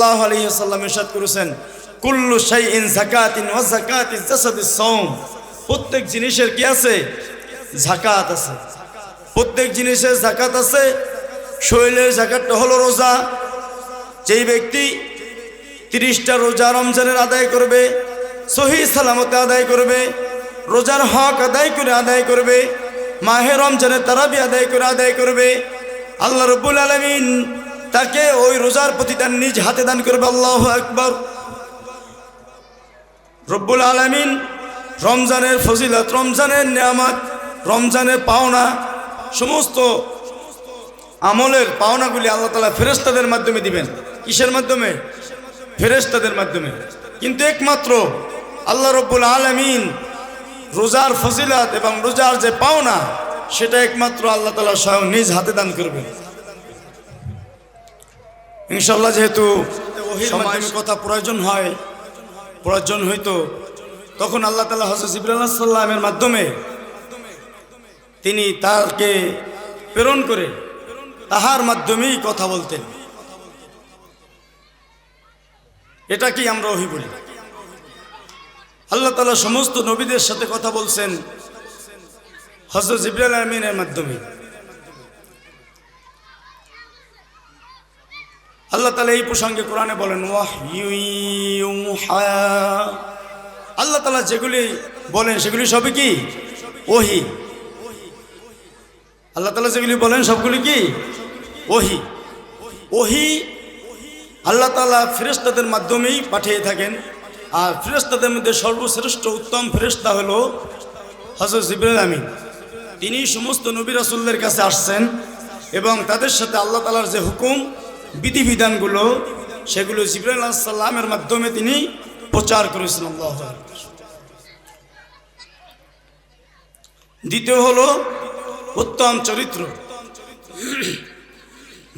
সাল্লাহ আলহিহাল্লাম ইরশাদ করেছেন, কুল্লু শাই ইন জাকাতিন ওয়া জাকাতি জাসাদিস সৌম প্রত্যেক জিনিসের কি আছে? জাকাত আছে। প্রত্যেক জিনিসের জাকাত আছে। শৈলের জাকাতটা হলো রোজা। যেই ব্যক্তি তিরিশটা রোজা রমজানের আদায় করবে, সহি সালামতে আদায় করবে, রোজার হক আদায় করে আদায় করবে, মাহে রমজানের তারাবি আদায় করে আদায় করবে, আল্লাহ রব্বুল আলমিন তাকে ওই রোজার প্রতি তার নিজ হাতে দান করবে আল্লাহ একবার রব্বুল আলমিন রমজানের ফজিলত, রমজানের নিয়ামত, রমজানের পাওনা, সমস্ত আমলের পাওনাগুলি আল্লাহ তালা ফেরেস্তাদের মাধ্যমে দিবেন। কিসের মাধ্যমে? ফেরেস্তাদের মাধ্যমে। কিন্তু একমাত্র আল্লাহ রব্বুল আলমিন রোজার ফজিলাত এবং রোজার যে পাওনা, সেটা একমাত্র আল্লাহ তালা স্বয়ং নিজ হাতে দান করবেন। ইনশাল্লাহ যেহেতু সময় কথা প্রয়োজন হয় প্রয়োজন হইতো তখন আল্লাহ তালা হজরত ইব্রাহিম সাল্লামের মাধ্যমে তিনি তাকে প্রেরণ করে তাহার মাধ্যমেই কথা বলতেন। এটা কি আমরা ওহি বলি? আল্লাহ তালা সমস্ত নবীদের সাথে কথা বলছেন হজরত জিব্রাইল আমিনের মাধ্যমে। আল্লাহ তালা এই প্রসঙ্গে কোরআনে বলেন ওয়াহ আল্লাহ তালা যেগুলি বলেন, সেগুলি সবই কি? ওহি। আল্লাহ তালা যেগুলি বলেন, সবগুলি কি? ওহি। ওহি আল্লাহ তালা ফেরেস্তাদের মাধ্যমেই পাঠিয়ে থাকেন। আর ফেরেস্তাদের মধ্যে সর্বশ্রেষ্ঠ উত্তম ফেরেস্তা হলো হজরত জিবরুল আমিন। তিনি সমস্ত নবী রাসুলদের কাছে আসছেন এবং তাদের সাথে আল্লাহ তালার যে হুকুম বিধিবিধানগুলো, সেগুলো জিবরুল সাল্লামের মাধ্যমে তিনি প্রচার করেছেন আল্লাহ দ্বিতীয় হলো উত্তম চরিত্র।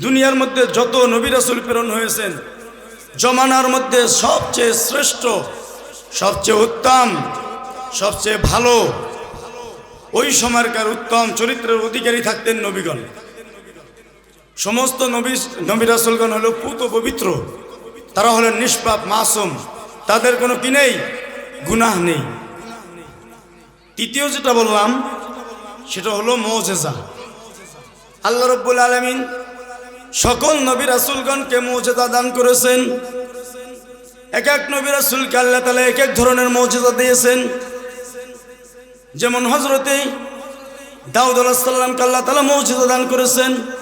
দুনিয়ার মধ্যে যত নবী রাসুল প্রেরণ হয়েছেন, জমানার মধ্যে সবচেয়ে শ্রেষ্ঠ, সবচেয়ে উত্তম, সবচেয়ে ভালো, ওই সময়কার উত্তম চরিত্রের অধিকারী থাকতেন নবীগণ। সমস্ত নবী নবী রাসুলগণ হলো পুত পবিত্র। তারা হলেন নিষ্পাপ, মাসুম। তাদের কোনো কি নেই? গুনাহ নেই। তৃতীয় যেটা বললাম, সেটা হলো মৌজেজা। আল্লাহ রব্বুল আলমিন সকল নবী রাসুলগণকে মৌজেদা দান করেছেন। এক এক নবী রাসুলকে আল্লাহ তালা এক এক ধরনের মৌজেদা দিয়েছেন। যেমন হজরতে দাউদ আলাহিসাল্লামকে আল্লাহ তালা মৌজেদা দান করেছেন।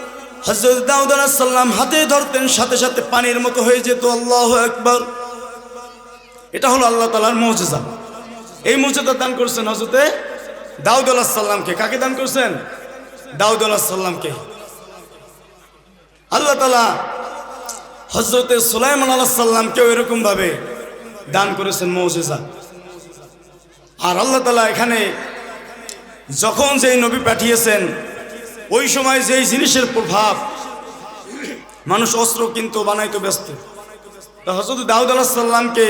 হজরত দাউদ সাল্লাম হাতে ধরতেন, সাথে সাথে পানির মতো হয়ে যেত। আল্লাহ একবার এটা হলো আল্লাহ তালার মৌজেজা। এই মৌজেদা দান করছেন হজরতে দাউদ সাল্লামকে কাকে দান করছেন? দাউদ সাল্লামকে আল্লাহ তালা হজরতে সুলাইমান আল্লাহ সাল্লামকেও এরকমভাবে দান করেছেন মৌজেজা। আর আল্লাহ তালা এখানে যখন যেই নবী পাঠিয়েছেন ওই সময় যেই জিনিসের প্রভাব, মানুষ অস্ত্র কিন্তু, বানাইতে, ব্যস্ত। হজরত দাউদ আল্লাহ সাল্লামকে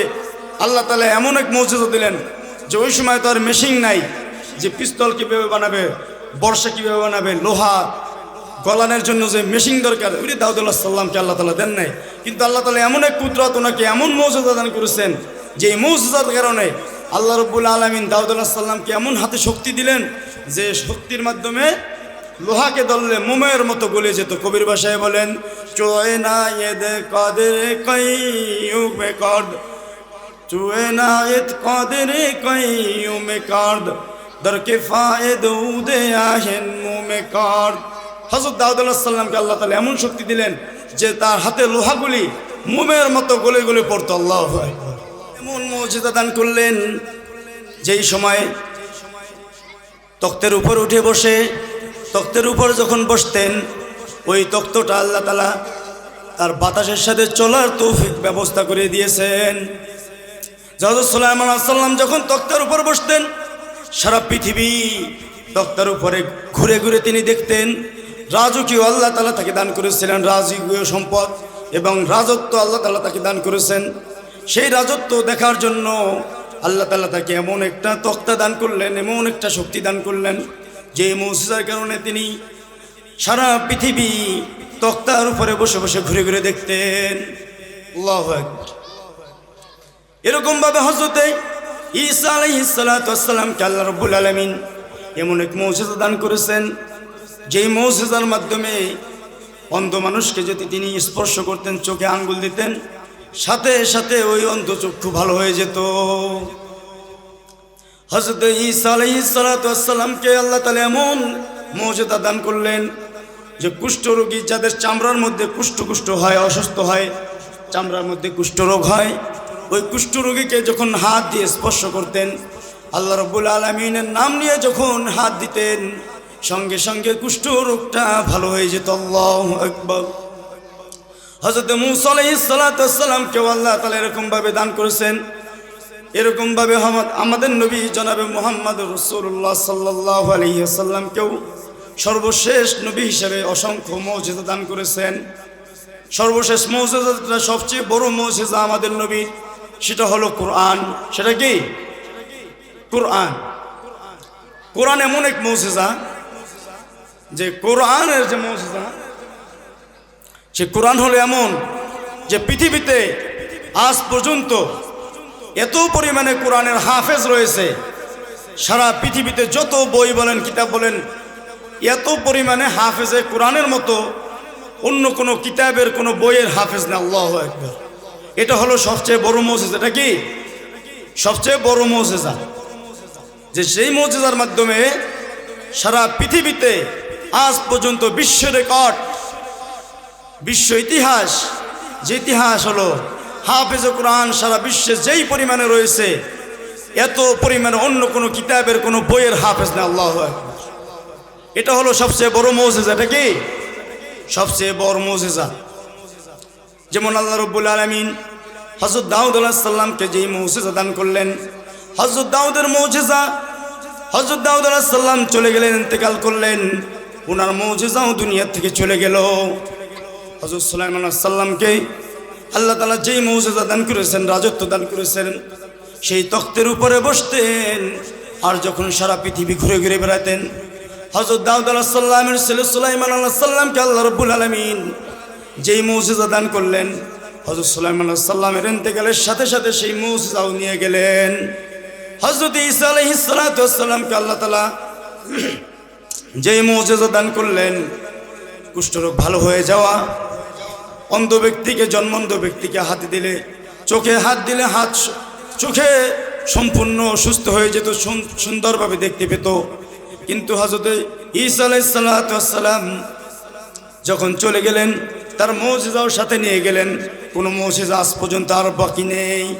আল্লাহ তালা এমন এক মৌজেজা দিলেন যে ওই সময় তো আর মেশিন নাই যে পিস্তল কীভাবে বানাবে বর্ষা কীভাবে বানাবে, লোহা গলানের জন্য যে মেশিন দরকার ওই দাউদুল্লাহ সাল্লামকে আল্লাহ তালা দেন নাই। কিন্তু আল্লাহ তালা এমন এক কুদরত ওনাকে এমন মৌজুদা দান করেছেন যে এই মৌজুদার কারণে আল্লাহ রব্বুল আলমিন দাউদুল্লাহ সাল্লামকে এমন হাতে শক্তি দিলেন যে শক্তির মাধ্যমে লোহাকে দললে মোমের মতো গলে যেত। কবির ভাষায় বলেন, চোয়ে না এদে কাদের কইউমে কর্দ? চুয়ে না এদ কাদের কইউমে কর্দ? দরকে ফায়েদ উদে আহেন মুমে কর্দ? হজরত দাউদুল্লাহ সাল্লামকে আল্লাহ তালা এমন শক্তি দিলেন যে তার হাতে লোহাগুলি মোমের মতো গলে গলে পড়তো। আল্লাহ এমন মর্যাদা দান করলেন, যেই সময় তক্তের উপর উঠে বসে তক্তের উপর যখন বসতেন, ওই তক্তটা আল্লাহ তালা তার বাতাসের সাথে চলার তৌফিক ব্যবস্থা করে দিয়েছেন। হজরত যখন তক্তার উপর বসতেন, সারা পৃথিবী তক্তার উপরে ঘুরে ঘুরে তিনি দেখতেন, রাজকীয় আল্লাহ তালা তাকে দান করেছিলেন, রাজকীয় সম্পদ এবং রাজত্ব আল্লাহ তালা তাকে দান করেছেন। সেই রাজত্ব দেখার জন্য আল্লাহ তালা তাকে এমন একটা তক্তা দান করলেন, এমন একটা শক্তি দান করলেন যে মৌসিজার কারণে তিনি সারা পৃথিবী তক্তার উপরে বসে বসে ঘুরে ঘুরে দেখতেন। আল্লাহু আকবার। এরকম ভাবে হজরতে ঈসা আলাইহিসসালামকে আল্লাহ রব্বুল আলমিন এমন এক মৌসেজা দান করেছেন, যেই মৌসেজার মাধ্যমে অন্ধ মানুষকে যদি তিনি স্পর্শ করতেন, চোখে আঙ্গুল দিতেন, সাথে সাথে ওই অন্ধ চক্ষু ভালো হয়ে যেত। হজরত ঈসা আলাইহিসসালামকে আল্লাহ তালা এমন মৌজেদা দান করলেন যে কুষ্ঠরোগী যাদের চামড়ার মধ্যে কুষ্ঠ কুষ্ঠ হয়, অসুস্থ হয়, চামড়ার মধ্যে কুষ্ঠরোগ হয়, ওই কুষ্ঠরোগীকে যখন হাত দিয়ে স্পর্শ করতেন, আল্লাহ রব্বুল আলমিনের নাম নিয়ে যখন হাত দিতেন, সঙ্গে সঙ্গে কুষ্ঠরোগটা ভালো হয়ে যেত। আল্লাহ একবার হজরত মুসালামকেও আল্লাহ তালা এরকমভাবে দান করেছেন। এরকমভাবে আমাদের নবী জনাবে মোহাম্মদ রসুল্লাহ সাল্লাহ আলহিহাসাল্লামকেও সর্বশেষ নবী হিসেবে অসংখ্য মৌজেদা দান করেছেন। সর্বশেষ মৌজেদাটা সবচেয়ে বড় মৌজেদা আমাদের নবী সেটা হলো কোরআন। সেটা কি? কোরআন। কোরআন এমন এক মৌজেজা যে কোরআনের যে মৌজেজা, সে কোরআন হলো এমন যে পৃথিবীতে আজ পর্যন্ত এত পরিমাণে কোরআনের হাফেজ রয়েছে। সারা পৃথিবীতে যত বই বলেন, কিতাব বলেন, এত পরিমাণে হাফেজে কোরআনের মতো অন্য কোনো কিতাবের কোনো বইয়ের হাফেজ না আল্লাহ একবার এটা হলো সবচেয়ে বড় মৌজেজা। এটা কি? সবচেয়ে বড় মৌজেজা। যে সেই মৌজেজার মাধ্যমে সারা পৃথিবীতে আজ পর্যন্ত বিশ্ব রেকর্ড, বিশ্ব ইতিহাস, যে ইতিহাস হলো হাফেজ কোরআন সারা বিশ্বে যেই পরিমাণে রয়েছে, এত পরিমাণে অন্য কোনো কিতাবের কোনো বইয়ের হাফেজ না আল্লাহ। এটা হলো সবচেয়ে বড় মৌজেজা, এটা কি? সবচেয়ে বড় মৌজেজা। যেমন আল্লাহ রব্বুল আলমিন হজরত দাউদ আল্লাহ সাল্লামকে যেই মৌজেজা দান করলেন হজরত দাউদের মৌজেজা হজরত দাউদ আল্লাহ সাল্লাম চলে গেলেন, ইন্তেকাল করলেন ওনার মৌজেজাও দুনিয়ার থেকে চলে গেল। হজরত সুলাইমান সাল্লামকে আল্লাহ তালা যেই মৌজেজা দান করেছেন, রাজত্ব দান করেছেন, সেই তখ্তের উপরে বসতেন আর যখন সারা পৃথিবী ঘুরে ঘুরে বেড়াতেন হজরত দাউদ আল্লাহ সাল্লামের ছেলে সুলাইমান আল্লাহ সাল্লামকে আল্লাহ রব্বুল আলমিন যেই মৌজেজা দান করলেন হজরত সুলাইমান আল্লাহ সাল্লামের এন্তেকালের সাথে সাথে সেই মৌজেজাও নিয়ে গেলেন। হজরত ইসা আলহিসাল্লামকে আল্লাহ তালা যেই মৌজেজা দান করলেন, কুষ্ঠরোগ ভালো হয়ে যাওয়া অন্ধ ব্যক্তিকে জন্মন্ধ ব্যক্তিকে হাতে দিলে, চোখে হাত দিলে হাত চোখে সম্পূর্ণ সুস্থ হয়ে যেত, সুন- সুন্দরভাবে দেখতে পেত। কিন্তু হজরত ঈসা আলাইসাল্লাম যখন চলে গেলেন, তার মৌজেজাও সাথে নিয়ে গেলেন। কোনো মৌজেজা আজ পর্যন্ত আর বাকি নেই।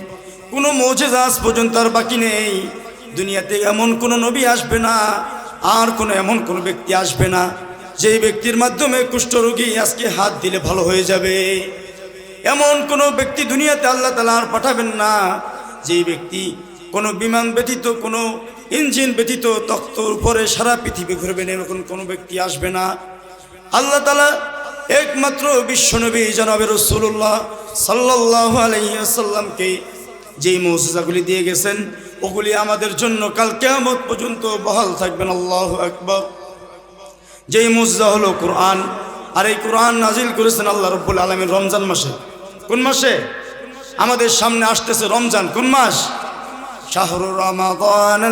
কোনো মৌজেজা আজ পর্যন্ত আর বাকি নেই। দুনিয়াতে এমন কোনো নবী আসবে না, আর কোনো এমন কোনো ব্যক্তি আসবে না। যেই ব্যক্তির মাধ্যমে কুষ্ঠরোগী আজকে হাত দিলে ভালো হয়ে যাবে। এমন কোনো ব্যক্তি দুনিয়াতে আল্লাহ তালা আর পাঠাবেন না। যেই ব্যক্তি কোনো বিমান ব্যতীত, কোনো ইঞ্জিন ব্যতীত তক্তর উপরে সারা পৃথিবী ঘুরবেন এরকম কোনো ব্যক্তি আসবে না। আল্লাহ তালা একমাত্র বিশ্বনবী জনাবে রসুল্লাহ সাল্লাহ আলহিসাল্লামকে যেই মৌসুজাগুলি দিয়ে গেছেন, ওগুলি আমাদের জন্য কাল কেয়ামত পর্যন্ত বহাল থাকবেন। আল্লাহ আকবর। যেই মুজা হলো কোরআন, আর এই কোরআন নাজিল করেছেন আল্লাহ রব্বুল আলমীর রমজান মাসে। কোন মাসে? আমাদের সামনে আসতেছে রমজান, কোন মাস? শাহরু রমাদান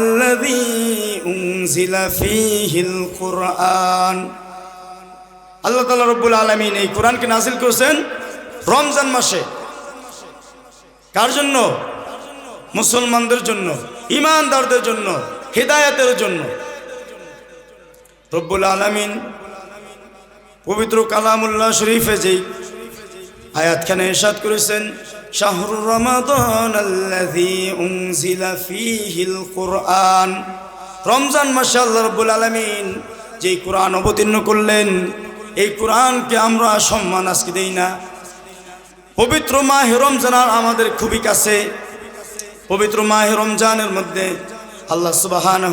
কুরআন। আল্লাহ তাআলা রব্বুল আলামিন এই কোরআনকে নাজিল করেছেন রমজান মাসে। কার জন্য? মুসলমানদের জন্য ইমানদারদের জন্য, হিদায়াতের জন্য। রব্বুল আলামিন পবিত্র কালামুল্লাহ শরীফে যেই আয়াতখানে এরশাদ করেছেন, শাহরু রমাদান কুরআন। রমজান মাসে আল্লাহ রাব্বুল আলামিন যেই কোরআন অবতীর্ণ করলেন, এই কোরআনকে আমরা সম্মান আজকে দেই না। পবিত্র মাহে রমজান আমাদের খুবই কাছে। পবিত্র মাহে রমজানের মধ্যে আল্লাহ সুবাহান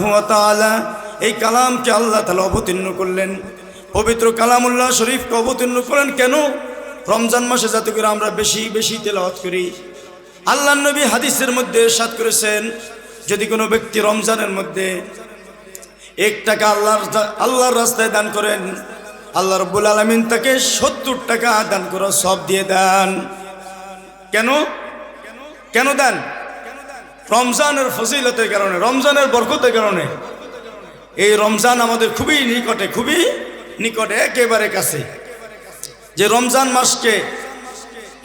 এই কালামকে আল্লাহ তালা অবতীর্ণ করলেন। পবিত্র কালামুল্লাহ শরীফকে অবতীর্ণ করলেন কেন? রমজান মাসে যাতে করে আমরা বেশি বেশি তেলাওয়াত করি। আল্লাহ নবী হাদিসের মধ্যে সাত করেছেন, যদি কোনো ব্যক্তি রমজানের মধ্যে এক টাকা আল্লাহর আল্লাহর রাস্তায় দান করেন, আল্লাহ রব্বুল আলমিন তাকে সত্তর টাকা দান করা সব দিয়ে দেন। কেন? কেন দেন? রমজানের ফজিলতের কারণে, রমজানের বরকতের কারণে। এই রমজান আমাদের খুবই নিকটে খুবই নিকটে, একেবারে কাছে। যে রমজান মাসকে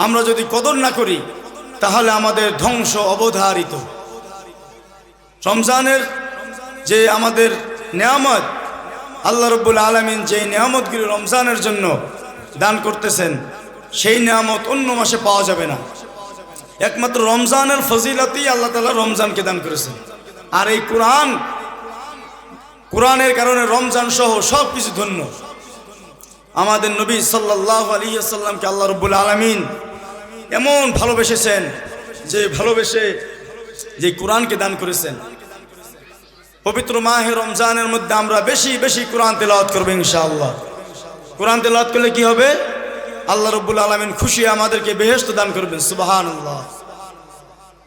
আমরা যদি কদর না করি, তাহলে আমাদের ধ্বংস অবধারিত। রমজানের যে আমাদের নেয়ামত, আল্লাহ রব্বুল আলমিন যে নিয়ামতগুলি রমজানের জন্য দান করতেছেন, সেই নিয়ামত অন্য মাসে পাওয়া যাবে না। একমাত্র রমজানের ফজিলতেই আল্লাহ তালা রমজানকে দান করেছেন। আর এই কোরআন কোরআনের কারণে রমজান সহ সব কিছু ধন্য। আমাদের নবী সাল্লাহ আলিয়াল্লামকে আল্লাহ রব্বুল আলমিন এমন ভালোবেসেছেন যে ভালোবেসে যে কোরআনকে দান করেছেন। পবিত্র মাহে রমজানের মধ্যে আমরা বেশি বেশি কোরআন তেলাওয়াত করব ইনশাআল্লাহ। কোরআন তেলাওয়াত করলে কি হবে? আল্লাহ রব্বুল আলমিন খুশি আমাদেরকে বেহেস্ত দান করবেন সুবাহান আল্লাহ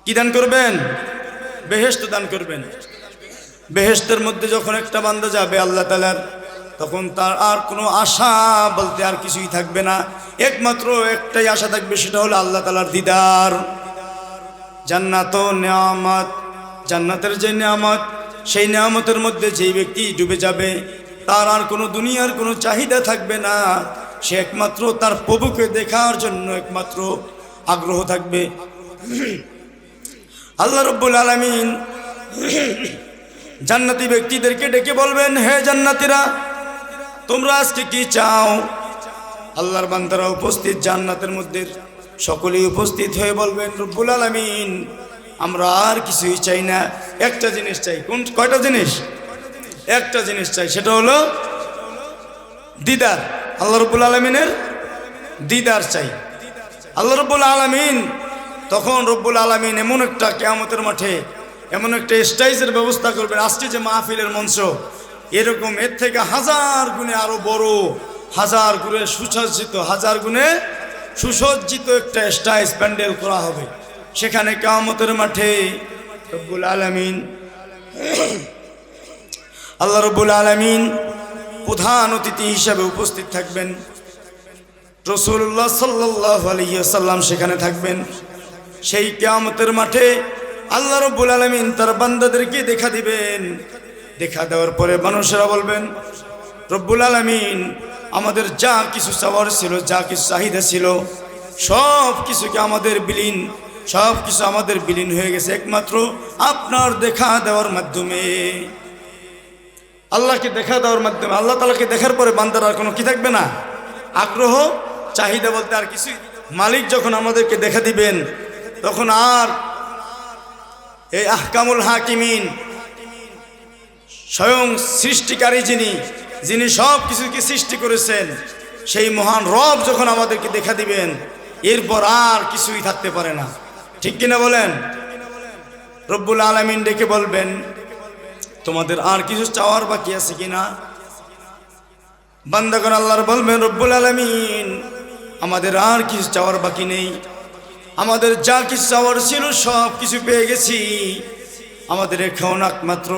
কি দান করবেন? বেহেস্ত দান করবেন। বেহেস্তের মধ্যে যখন একটা বান্দা যাবে আল্লাহ তালার তখন তার আর কোনো আশা বলতে আর কিছুই থাকবে না। একমাত্র একটাই আশা থাকবে, সেটা হলো আল্লাহ তালার দিদার। জান্নাত নেয়ামত, জান্নাতের যে নেয়ামত, সেই নেয়ামতের মধ্যে যেই ব্যক্তি ডুবে যাবে, তার আর কোনো দুনিয়ার কোনো চাহিদা থাকবে না। সে একমাত্র তার প্রভুকে দেখার জন্য একমাত্র আগ্রহ থাকবে। আল্লাহ রব্বুল আলমিন জান্নাতি ব্যক্তিদেরকে ডেকে বলবেন, হে জান্নাতিরা, তোমরা আজকে কি চাও? আল্লাহর বান্দারা উপস্থিত জান্নাতের মধ্যে সকলেই উপস্থিত হয়ে বলবেন, রব্বুল আলমিন, আমরা আর কিছুই চাই না। একটা জিনিস চাই। কোন, কয়টা জিনিস? একটা জিনিস চাই, সেটা হলো দিদার। আল্লাহ রব্বুল আলমিনের দিদার চাই। আল্লাহ রব্বুল আলমিন, তখন রব্বুল আলমিন এমন একটা কেয়ামতের মাঠে এমন একটা স্টাইজের ব্যবস্থা করবেন। আসছে যে মাহফিলের মঞ্চ। এরকম এর থেকে হাজার গুণে আরও বড়, হাজার গুণে সুসজ্জিত, হাজার গুণে সুসজ্জিত একটা স্টাইজ প্যান্ডেল করা হবে। সেখানে কামতের মাঠে রব্বুল আলমিন, আল্লাহ রব্বুল আলমিন প্রধান অতিথি হিসাবে উপস্থিত থাকবেন। রসুল্লাহ সাল্লাহ আলিয়াল্লাম সেখানে থাকবেন। সেই কেয়ামতের মাঠে আল্লাহ রব্বুল আলমিন তার বান্দাদেরকে দেখা দিবেন। দেখা দেওয়ার পরে মানুষেরা বলবেন, রব্বুল আলমিন, আমাদের যা কিছু চাওয়ার ছিল, যা কিছু চাহিদা ছিল, সব কিছুকে আমাদের বিলীন, সব কিছু আমাদের বিলীন হয়ে গেছে, একমাত্র আপনার দেখা দেওয়ার মাধ্যমে। আল্লাহকে দেখা দেওয়ার মাধ্যমে, আল্লাহ তালাকে দেখার পরে বান্দার আর কোনো কি থাকবে না? আগ্রহ, চাহিদা বলতে আর কিছুই। মালিক যখন আমাদেরকে দেখা দিবেন, তখন আর এই আহকামুল হাকিমিন, স্বয়ং সৃষ্টিকারী যিনি যিনি সব কিছুকে সৃষ্টি করেছেন, সেই মহান রব যখন আমাদেরকে দেখা দিবেন, এরপর আর কিছুই থাকতে পারে না। ঠিক কিনা বলেন? রব্বুল আলমিন ডেকে বলবেন, তোমাদের আর কিছু চাওয়ার বাকি আছে কিনা? বান্দাগর আল্লাহর বলবেন, রব্বুল আলমিন, আমাদের আর কিছু চাওয়ার বাকি নেই। আমাদের যা কিছু চাওয়ার ছিল, সব কিছু পেয়ে গেছি। আমাদের এখন একমাত্র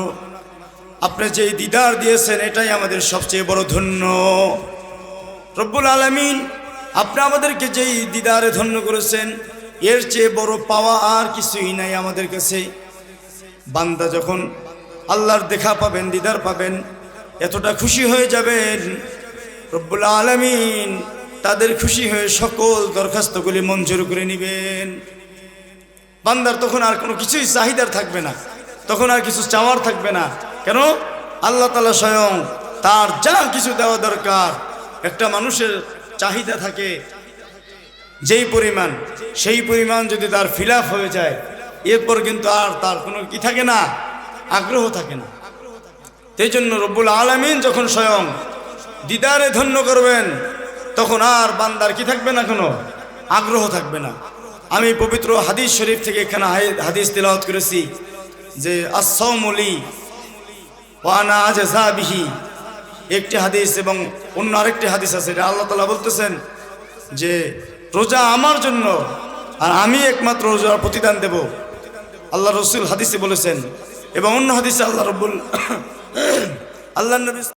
আপনি যে দিদার দিয়েছেন, এটাই আমাদের সবচেয়ে বড় ধন্য। রব্বুল আলমিন, আপনি আমাদেরকে যেই দিদারে ধন্য করেছেন, এর চেয়ে বড় পাওয়া আর কিছুই নাই আমাদের কাছে। বান্দা যখন আল্লাহর দেখা পাবেন, দিদার পাবেন, এতটা খুশি হয়ে যাবেন। রব্বুল আলমিন তাদের খুশি হয়ে সকল দরখাস্তগুলি মঞ্জুর করে নেবেন। বান্দার তখন আর কোনো কিছুই চাহিদার থাকবে না। তখন আর কিছু চাওয়ার থাকবে না। কেন? আল্লাহ তালা স্বয়ং তার যা কিছু দেওয়া দরকার, একটা মানুষের চাহিদা থাকে, যেই পরিমাণ, সেই পরিমাণ যদি তার ফিল হয়ে যায়, এরপর কিন্তু আর তার কোনো কি থাকে না, আগ্রহ থাকে না। সেই জন্য রব্বুল আলমিন যখন স্বয়ং দিদারে ধন্য করবেন তখন আর বান্দার কি থাকবে না কোনো? আগ্রহ থাকবে না। আমি পবিত্র হাদিস শরীফ থেকে এখানে হাদিস তেলাওয়াত করেছি যে আসৌমলি ওয়ানা একটি হাদিস এবং অন্য আরেকটি হাদিস আছে, এটা আল্লাহ তালা বলতেছেন যে রোজা আমার জন্য আর আমি একমাত্র রোজার প্রতিদান দেব। আল্লাহ রসুল হাদিসে বলেছেন এবং অন্য হাদিসে আল্লাহ রব্বুল আল্লাহ নবী